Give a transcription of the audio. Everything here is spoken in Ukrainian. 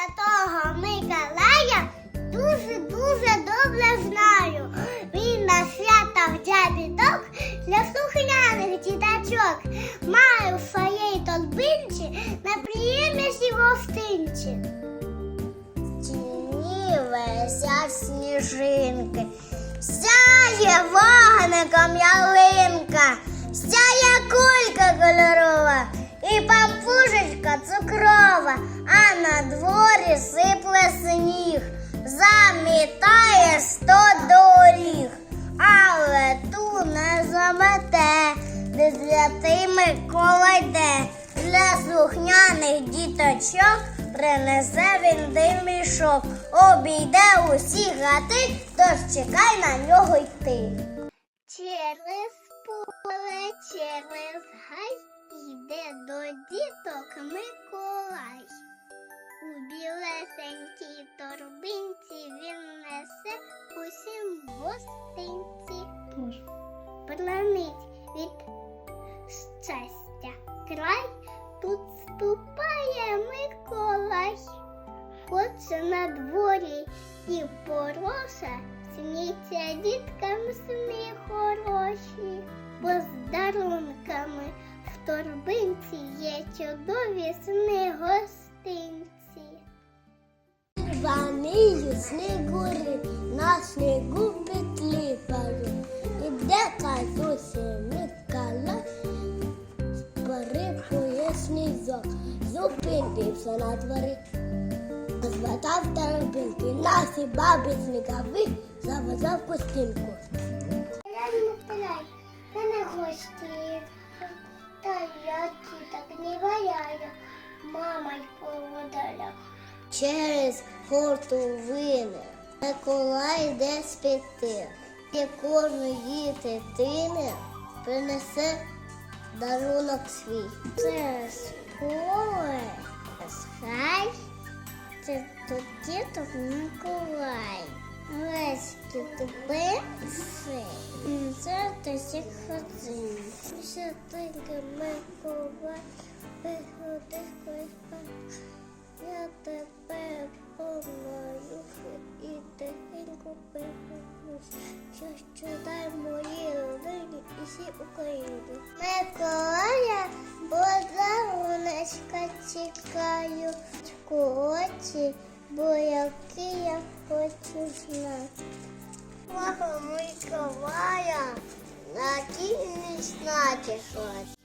святого Миколая дуже-дуже добре знаю. Він на свята вдя діток для слухняних діточок має у своїй торбинці найприємніші гостинці. Стіні висять сніжинки, сяє вогником ялинка, де святий Микола йде. Для слухняних діточок принесе він дим мішок, обійде усі гати, тож чекай на нього йти. Через поле, через гай йде до діток Миколай. У білесенькій торбинці він несе усім гостинці. Планить від Хоче на дворі і пороша, сніться діткам сни хороші, бо з дарунками в торбинці є чудові сни гостинці. Ванилю снігури, на снігу петлі пару. Іде казуся Миколай, Парикує сніжок, зупинився на дворі. Зватав тарабинки, наші бабі снігові, завозав костинку. Миколай, мене гості, та я так не валяю, мама й поводала. Через хортовини Миколай йде спіти, і кожної дитини принесе дарунок свій. Це школи, хай, це тут діток Миколай. Весь кітубиси, це тисяч ходин. Святинка Миколай, виходи хтось я тебе помолю і тихенько повернусь, що чудай моїй родині і всій Україні. Миколая, подаруночка очі, бо які я хочу знати. Мого Миколая, на про не забувай, повертай.